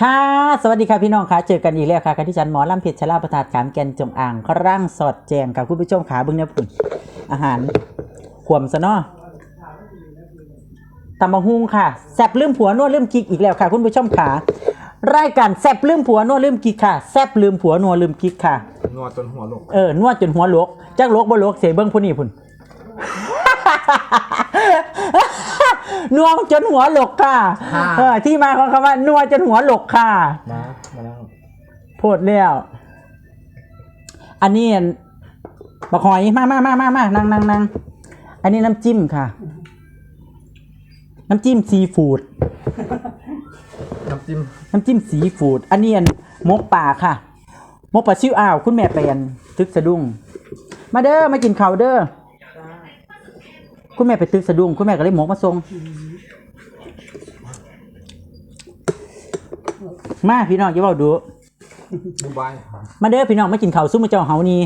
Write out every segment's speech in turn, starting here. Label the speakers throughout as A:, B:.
A: ค่ะ สวัสดีค่ะพี่น้องค่ะ เจอกันอีกแล้วค่ะกับที่ฉันหมอลำเพชรชลาประทาดขามแกนจงอ่างครั่งสอดแจงกับคุณผู้ชมขาเบึงเนี่ยผุ่นอาหารขวมซะเนาะตำมะฮุงค่ะแซบลืมผัวนวดลืมกิ๊กอีกแล้วค่ะ คุณผู้ชมขารายการแซบลืมผัวนวดลืมกิ๊กค่ะแซบลืมผัวนวดลืมกิ๊กค่ะ
B: นวดจนหัวหลก
A: เออนวดจนหัวโลกจักโลกบ่โลกเสียเบิ้งผู้นี้พุ่น นวงจนหัวหลกค่ะ เออ ที่มาของคำว่านวดจนหัวหลกค่ะ
B: มามาแล้ว
A: โพดแล้ว อันนี้อันบักหอยมามามามามานั่งนั่งนั่งอันนี้น้ำจิ้มค่ะ น้ำจิ้มซีฟู้ด
B: น้ำจิ้ม
A: น้ำจิ้มซีฟู้ด อันนี้อันมกป่าค่ะมกป่าชิวอ้าว คุณแม่แปลนตึกสะดุ้ง มาเด้อ มากินข้าวเด้อ คุณแม่ไปตึกสะดุ้งคุณแม่ก็เลยหมกมาส่งมาพี่น้องจะเว้าดู
B: บูบายครับ
A: มาเด้อพี่น้องมากินข้าวซุปมาเจ้าเฮานี่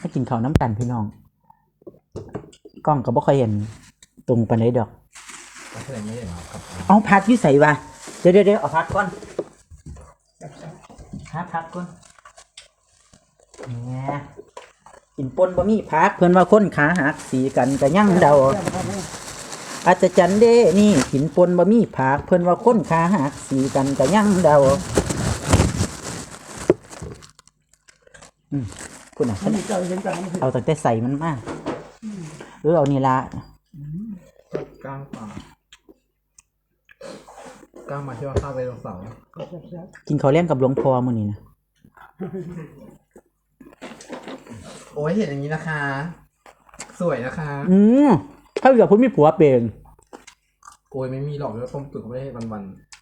A: มากินข้าวน้ำกันพี่น้อง กล้องก็บ่ค่อยเห็นตรงปานใดดอก
B: ก็แสดงไม่ได้มาครับ
A: เอาพักอยู่ใส่วะเดี๋ยวเดี๋ยวเดี๋ยวเอาพักก่อนพักพักก่อน เนี่ยกินปนบะมี่พักเพื่อนว่าคนขาหักสีกันกะยั่งเดาอาจจะจันเด้นี่กินปนบะมี่พักเพื่อนว่าคนขาหักสีกันกะยั่งเดาอืมคุณอะ
C: มันมีเจ้าเห็นกันมัน
A: เอาตั้งแต่ใส่มันมาเออเอานี่ละ
B: กล้างปลากล้างมาที่ว่าข้าวไปลงเสาร์
A: กินข้าวเลี้ยงกับหลวงพ่อมื้อนี้นะ
B: โอ้ยเห็นอย่างนี้นะคะ สวยนะคะ
A: อืมถ้าเกิดพุ่นมีผัวเป็น
B: โอ้ยไม่มีหรอกแล้วต้มตุ๋นเขาไม่ได้วันวันๆ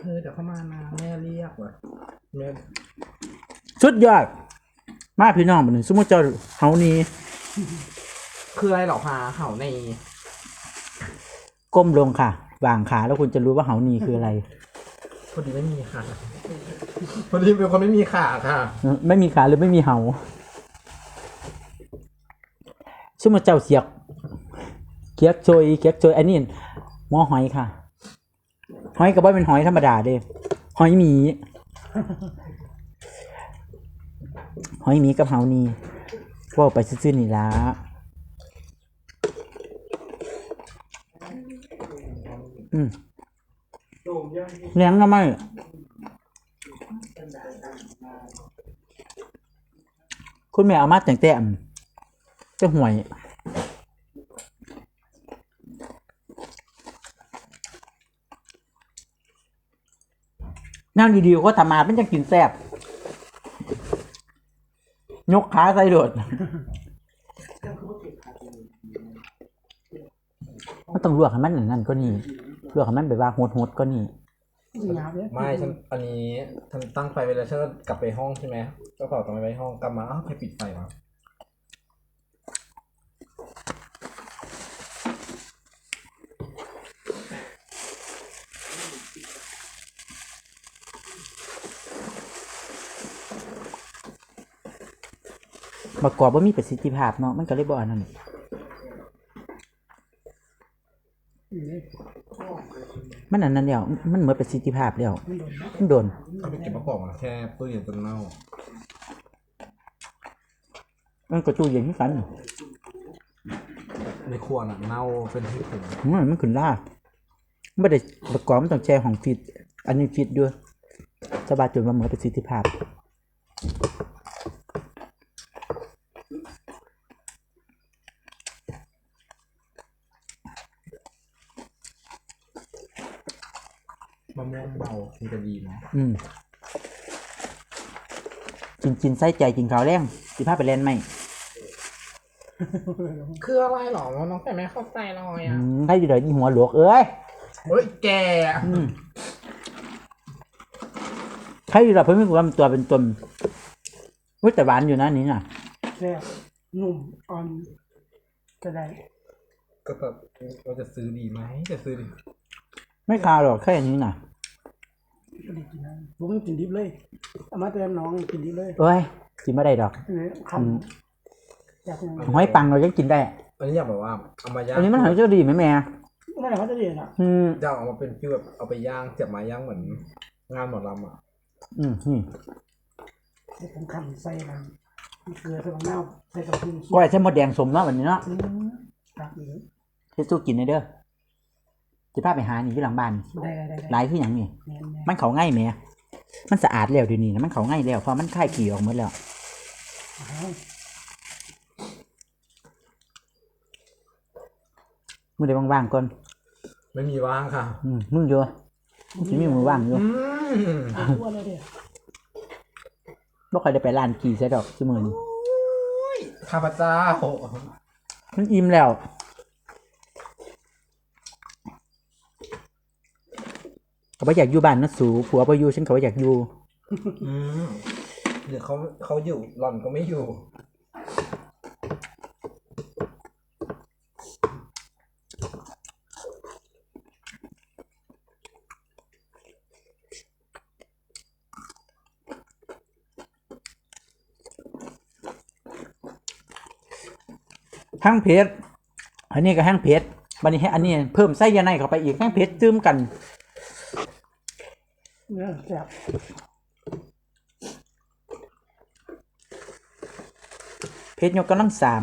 B: เออเดี๋ยวเข้ามานะแม่เรียกว่ะแม่
A: สุดยอด มาพี่น้องบัดนี้สมมุติเจ้าเฮานี่
B: คืออะไรหรอคะเห่าใน
A: ก้มลงค่ะวางขาแล้วคุณจะรู้ว่าเฮานี่คืออะไร
B: พอดีไม่มีค่ะ พอดีเป็นคนไม่มีขาค่ะ
A: ไม่มีขาหรือไม่มีเฮาสมมุติเจ้าเสียกเกียกโจยเกียกโจยอันนี้หมอหอยค่ะ หอยก็บ่เป็นหอยธรรมดาเด้หอยหมีหอยหมีกับเฮานี่เว่าไปซื่อๆนี่ละอืมเลี้ยงก็ไม่ คุณแม่เอามาแต่งแต่จะห่วยนั่งดีๆก็ทำมาเป็นจะกินแซ่บยกขาใส่โดดมันต้องลวกให้มันนั่นก็นี่ลวกให้มันแบบว่าโหดๆก็นี่
C: หยาบเลย
B: ไม่ฉันอันนี้ฉันตั้งไฟไว้แล้วฉันก็กลับไปห้องใช่ไหมก็เป่าตังไปห้องกลับมาอ้าวใครปิดไฟวะ
A: ประกอบว่ามีประสิทธิภาพเนาะมันก็เลยบ่อันนั้น มันอันนั้นแล้วมันเหมือนประสิทธิภาพแล้วมันโดน
B: เอาไปเก็บประกอบมาแค่ตู้เย็นจนเน่า
A: มันก็ตู้เย็นที่กัน
B: ในครัวน่ะเน่าเป็นที่ผง
A: มันมันขึ้นล่าไม่ได้ประกอบมันต้องแช่ของฟิตอันนี้ฟิตด้วยสบายจนว่าเหมือนประสิทธิภาพ
B: มะม่วงเบามีจะดีไหม
A: อืมกินกินไส้ใจกินข้าวแรงสิพาไปเล่นไหม
B: คืออะไรหรอน้องแต่ไม่เข้าใจเลย
A: อื
B: อะ
A: มให้อยู่เลยหัวหลวกเอ้ย
B: เฮ้ยแก
A: อืมใครอยู่หรอเพิ่งมีความตัวเป็นตนวิแต่หวานอยู่นะนี่น่ะ
C: แซ่บนุ่มอ่อนก็ได้
B: ก็แบบเราจะซื้อดีไหมจะซื้อดี
A: ไม่คาวหรอกแค่อันนี้น่ะ
C: ก็ได้กินนะ ผมกินดิบเลยเอามาเตือนน้องกินดิบเลย
A: เอ้ยกินไม่ได้ดอก
C: อันนี้คำอยากยังไง
A: หอยปังเรายังกินได้
B: อันนี้อยากแบบว่าเอามาย่าง
A: อันนี้มันหอยเจ้าดีไหมแม่
C: ไม่ได้เขาจะเรียนอะ
A: อืม
B: อยากเอามาเป็นฟิวแบบเอาไปย่างเสียบไม้ย่างเหมือนงานหมอลำอะ
A: อืมนี่
C: ให้ผมคำใส่กันเกลือใส่มะนาวใส่กระเทียม
A: ก้อยใช้หมดแดงสมเนาะวันนี้เนาะ
C: อืมครับนี้
A: เฮ็ดสู้กินได้เด้อ จะพาไปหานี่อยู่หลังบ้าน
C: ได้ได้ได้
A: หลายคือหยังนี่
C: แม่นแม่น
A: มันเขาง่ายไหมมันสะอาดแล้วเดี๋ยวนี้นะมันเขาง่ายแล้วเพราะมันคายขี้ออกหมดแล้ว
C: อ้าว
A: มือได้ว่างๆก่อน
B: ไม่มีว่างค่ะ
A: อืมมึงอยู่มึงสิมีมือว่างอยู่
B: อืม
C: ทั่วเลยเด้อ
A: บ่ค่อยได้ไปร้านกี่ซะดอกซุมื้อนี้
B: ข้าพเจ้า
A: มันอิ่มแล้ว ก็บ่อยากอยู่บ้านนะสูผัวบ่อยู่ฉันก็บ่อยากอยู่
B: อืมหรือเขาเขาอยู่หล่อนก็ไม่อยู่
A: ทั้งเพชรอันนี้ก็แห้งเพชรบัดนี้ให้อันนี้เพิ่มไส้ยาในเข้าไปอีกแห้งเพชรซึมกัน
C: เนื้อแซ่บ
A: เพชรยกกำลังสาม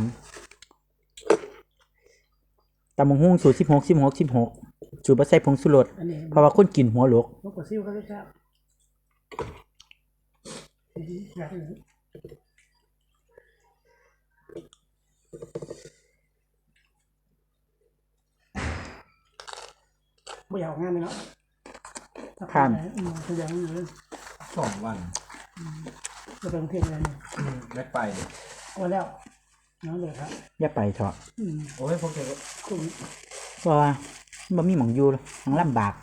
A: ตำมงหุ้งสูตรสิบหกสิบหกสิบหกสูตรบะใส่ผงสุรส
C: อันนี้
A: เพราะว่าคนกินหัวโลก
C: นกกระซิ่วเขาจะแซ่บอืมอยากเลยไม่อยากออกงานเลยเนาะ อืมจะยังอยู่เลย
B: สองวัน
C: จะไปกรุงเทพอะไรเนี่ย
B: อืมไม่ไป
C: โอ้แล้วน้องเลยครับ
A: อย่าไปเถอะ
C: อืม
B: โอ้ยพวกเธอก็
C: คุณ
A: เพราะว่าบ่มีหมองอยู่มันลำบาก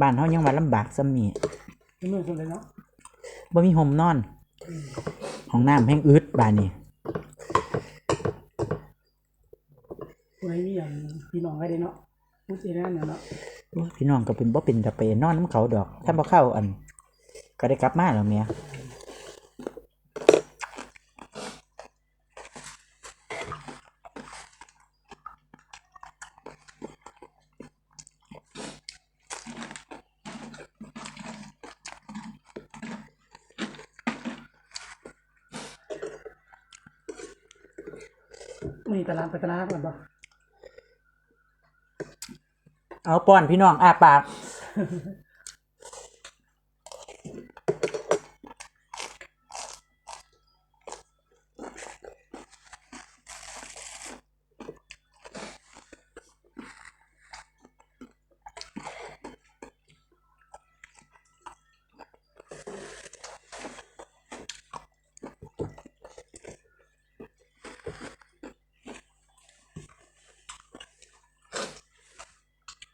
A: บ้านเฮายังว่าลำบากซ้ำนี่
C: เป็นเมืองคนเลยเนาะ
A: บ่มีโฮมนอน ห้องน้ำแห้งอึดบ้านนี้
C: คุณไอ้นี่อย่างพี่น้องไว้เลยเนาะพูดเองนั่นเนาะ
A: โอ้ย พี่น้องก็เป็นบ่เป็นแตะไปนอนน้ำเขาดอกถ้าบ่เข้าอัน ก็ได้กลับมาแล้วแม่
C: มีตลาดไปตลาดก่อนปะ
A: เอาป้อนพี่น้องอ้าปาก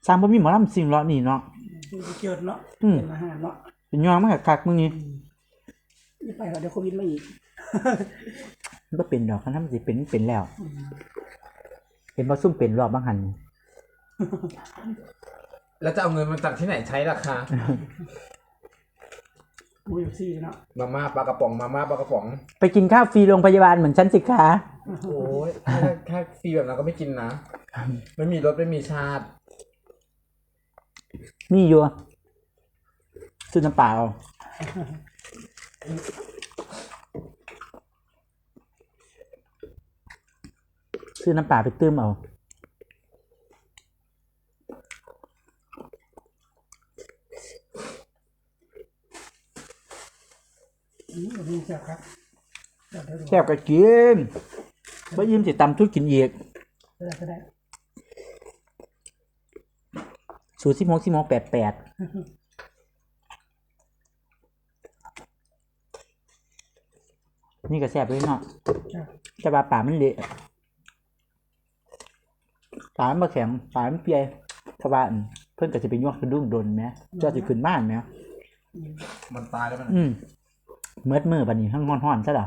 A: สร้างบ่มีหมอลำสิ่งเลาะนี่เนาะ
C: มีเกิดเนาะ
A: อืม
C: เป็นอาหารเนาะ
A: เป็นยองมันคักๆมื้อนี้
C: นี่ไปแล้วเดี๋ยวโควิดมาอีก
A: มันบ่เป็นดอกคันทำสิเป็นเป็นแล้วเป็นบ่ซุ่มเป็นรอบบางหัน
B: แล้วจะเอาเงินมาจากที่ไหนใช้ล่ะคะ
C: มูอยู่ซี่เนาะ
B: มาม่าปลากระป๋องมาม่าปลากระป๋อง
A: ไปกินข้าวฟรีโรงพยาบาลเหมือนฉันสิคะ
B: โอ้ยแค่แค่ฟรีแบบนั้นก็ไม่กินนะ ไม่มีรสไม่มีชาติ
A: นี่อยู่ซื้อน้ำเปล่าเอาซื้อน้ำเปล่าไปตื้มเอา
C: อืมอันนี้แซ่บครับแซ่บได้ดู
A: แซ่บก็กินบ่ยิ้มสิตำทุกกินอีก
C: ได้ก็ได้
A: สูตรสิบหกสิบหกแปดแปดนี่ก็แซ่บเลยเนาะ
C: ครับ
A: แต่ว่าป่ามันเละป่ามันบ่แข็งป่ามันเปียถ้าว่าอั่นเพิ่นก็จะไปยวกกระดุมโดนแหมเจ้าสิขึ้นบ้านแหม
B: มันตายแล้วมัน
A: อืมเมื่อมือบัดนี้ทั้งฮ้อนๆซะล่ะ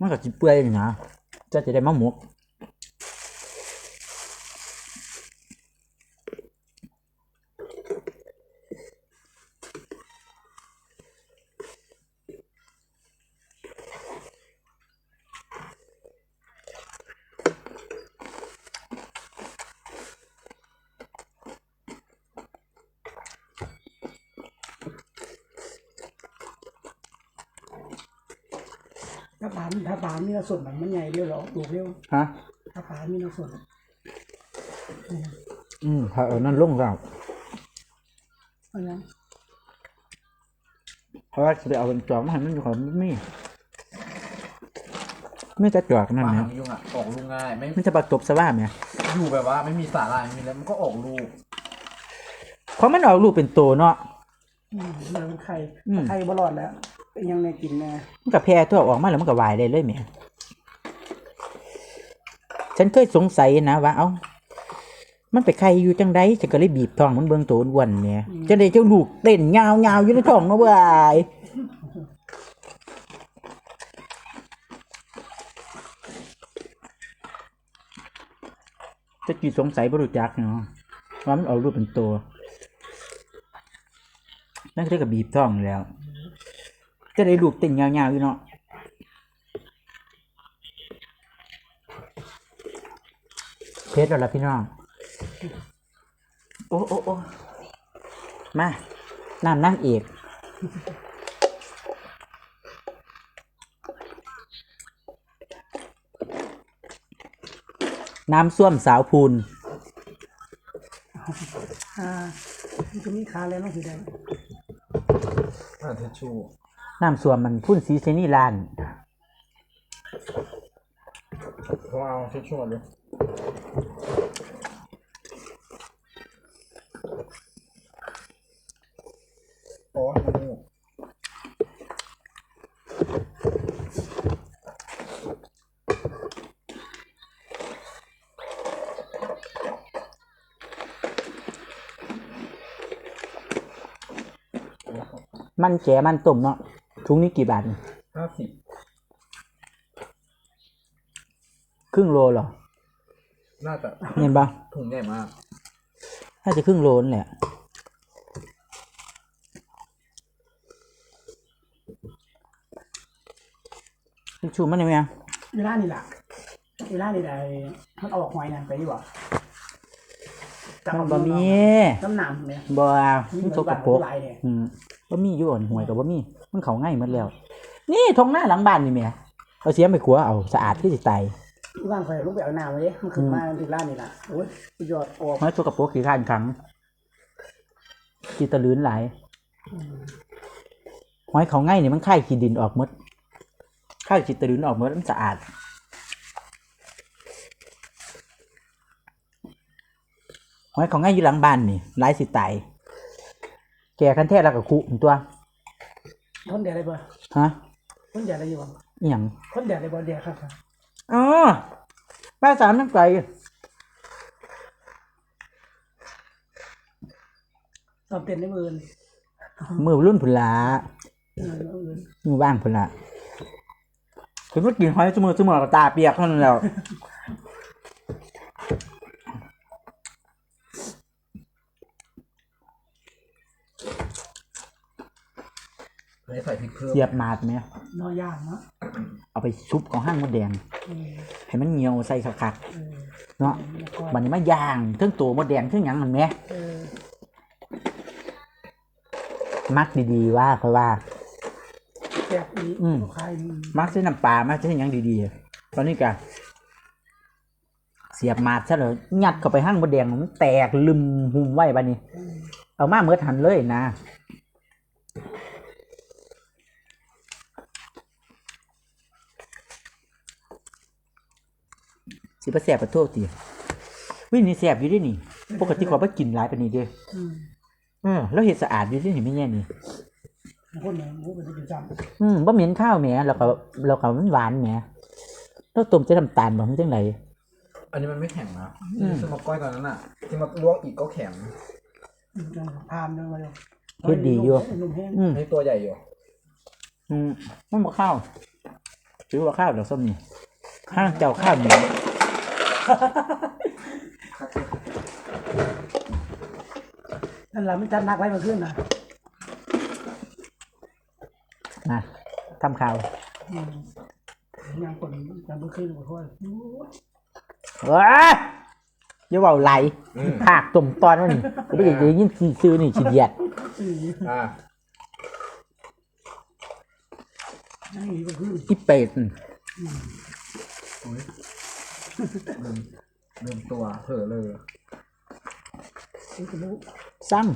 A: มันก็สิเปื่อยนี่นะเจ้าจะได้มาหมก
C: ถ้าปลาถ้าปลามีน้ำ ส่วนมันมันใหญ่เร็วหรอปลูกเร็ว
A: ฮะ
C: ถ้าปลามีน้ำส่วน
A: อืมถ้าเอานั่นลงแล้ว
C: เพราะงั้น
A: เพราะว่าจะไปเอาเป็นจอกมาให้มันอยู่ของมันมีไม่จะจอกนั่น
B: ปลา
A: เนี่
B: หายงยุงอะออกลูกง่ายไม่
A: มันจะประตบสว่าเนี่ย
B: อยู่แบบว่าไม่มีสาหร่ายไม่มีแล้วมันก็ออกลูก
A: เพราะมันออกลูกเป็นตัวเนาะ
C: อืมเดี๋ยวมันไข่
A: อืม
C: ไข่บรอดแล้วเป็นยังไงกินแน่
A: มันกับแพร่ตัวออกมาแล้วมันก็วายได้เลยแหม่ ฉันเคยสงสัยนะว่า เอ้ามันไปใครอยู่จังไดฉันก็เลยบีบท้องมันเบิ่งตัวอ้วนๆเนี่ยจะได้เจ้าลูกเต้นยาวๆอยู่ในท้องเนาะเว้ยจะกี่สงสัยบรู้จักเนาะว่ามันออกรูปเป็นตัวนั่นก็เรียกกับบีบท้องแล้ว จะได้ลูกเต้นยาวๆอยู่เนาะ เพชรแล้วล่ะพี่น้อง โอ้โอ้โอ้มาน้ำนั่งเอกน้ำส้วมสาวพูน
C: อ่ามันจะมีขาแล้วน้องสีแดง
B: อ่าทิชชู่
A: น้ำส้วมมันพุ่นสีเซนี่ลาน
B: เขาเอาทิชชู่มาดูโอ้ย มันงู
A: มันแก่มันต้มเนาะถุงนี้กี่บาทนี่
B: ห้าสิบ
A: ครึ่งโลเหรอ
B: น่าจะ
A: เห็นปะ
B: ถุงใหญ่มาก
A: น่าจะครึ่งโลนั่นแหละทิชชูมันได้ไหมอะ
C: เวลานี่แหละเวลานี่ได้มันออกหอยนะไปดีกว่า
A: มันบ่มี
C: น้ำหนามเนี่ย
A: บ่
C: มี
A: มัน
C: เห
A: ส
C: มือน
A: ก
C: บ้าน
A: ปรก
C: ลายเนี่ย
A: อืมบ่มีอยู่อ่อนหวยกับบ่มีมันเขาง่ายหมดแล้ว นี่ทงหน้าหลังบ้านนี่แหม่เอาเสียมไปขัวเอาสะอาดที่สิตา ย
C: ร่างไฟลุกไปเอาน้ำมาดิมันขึ้นมาถึงร้านนี่แหละโอ้ยประโยชน์ออก
A: หอยสกปรกขี้ข้านครั้งกีตะลืนหลายหอยเขาง่ายนี่มันค่ายขี้ดินออกหมดค่ายขี้ตะลืนออกหมดมันสะอาดหอยเขาง่ายอยู่หลังบ้านนี่หลายสิตายแก่คันแท้แล้วก็คุตัว
C: ทนแดดได้บ่
A: ฮะ
C: ทนแดดได้อยู่บ่
A: อหย่าง
C: ทนแดดได้บ่แดดครับครับ
A: อ๋อป้าสามน้ำไก่
C: ตอบเต็นได้มืออื่น
A: มือรุ่นผุนละ
C: เออมืออื่น
A: มือว่างผุนละคือว่ากินหอยเสมอเสมอกับตาเปียกเท่านั้นแล้ว
B: ไม่ใส่พริกเพิ่ม
A: เสียบมาดไหม
C: นอย่างเนาะ
A: เอาไปซุปของห้างมดแดง
C: เออ
A: ให้มันเหนียวใส่คัก
C: เออ
A: ๆเนาะ
C: แล้วก็
A: บันนี้มาย่างเทั้งตัวมดแดงเทั้งหยังมันไหม
C: เออ
A: มักดีๆว่าเขาว่า
C: แซ่บอี
A: อืม
C: คลายอืม
A: มักใส่น้ำปลามักใส่หยังดีๆ ตอนนี้กะเสียบมาดซะเลยยัดเข้าไปห้างมดแดงมันแตกลืมหุ่มไว้บัดนี้ เอามาเมื่อทันเลยนะ สิบแสบประโทษตีวินี่แสบอยู่ด้วยนี่ ปกติขอยไปกินหลายปานนี้เด้อ
C: อืม
A: เออแล้วเห็ดสะอาดอยู่ด้วยนี่ไม่แย่นี่
C: คนเนี่ยหมูเป็นประจำ
A: อืมบ่เหม็นข้าวแหมแล้วก็แล้วก็มันหวานแหมแล้วต้มจะน้ำตาลบ่มันจังได
B: อันนี้มันไม่แข็งนะ
A: อืม
B: ที่ซื้อมาก้อยตอนนั้นอะ ที่มาลวกอีกก็แข็ง
C: อืมจังพามเดินมาเลย
A: เฮ็ดดีอยู่
C: หนุ่มแห้ง
A: อืม
B: อันนี้ตัวใหญ่อยู่
A: อืมมันบ่ข้าวถือว่าข้าวดอกส้มนี่ข้างเจ้าข้าวเหนียว
C: นั่นแหละมันจัดหนักไว้มาขึ้นนะ
A: นะทำข้าว
C: อืมยังคนยังไม่ขึ้นขอโทษ
A: เอ้ยอย่าเว้าไหล
B: อืม
A: ภาคตุ่มตอนว่านี่ก็บ่อยากได้ยินซื้อๆนี่ขี้เดียด
C: อืม
B: อ่า
C: นั่งอยู่ก็คือ
A: อีเป็ด
B: โอ้ย ลืมลืมตัวเผลอเลย
C: คือกระบุ
A: ซ้ำ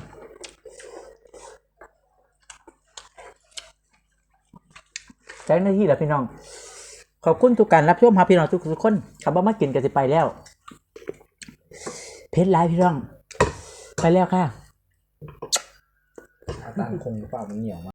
A: ใช้หน้าที่แหละพี่น้อง ขอบคุณทุกการรับชมครับพี่น้องทุกทุกคนขับว่ามากินกันสิไปแล้ว เพชรไลฟ์พี่น้อง ไปแล้วค่ะ
B: อาการคงหรือเปล่ามันเหนียวมาก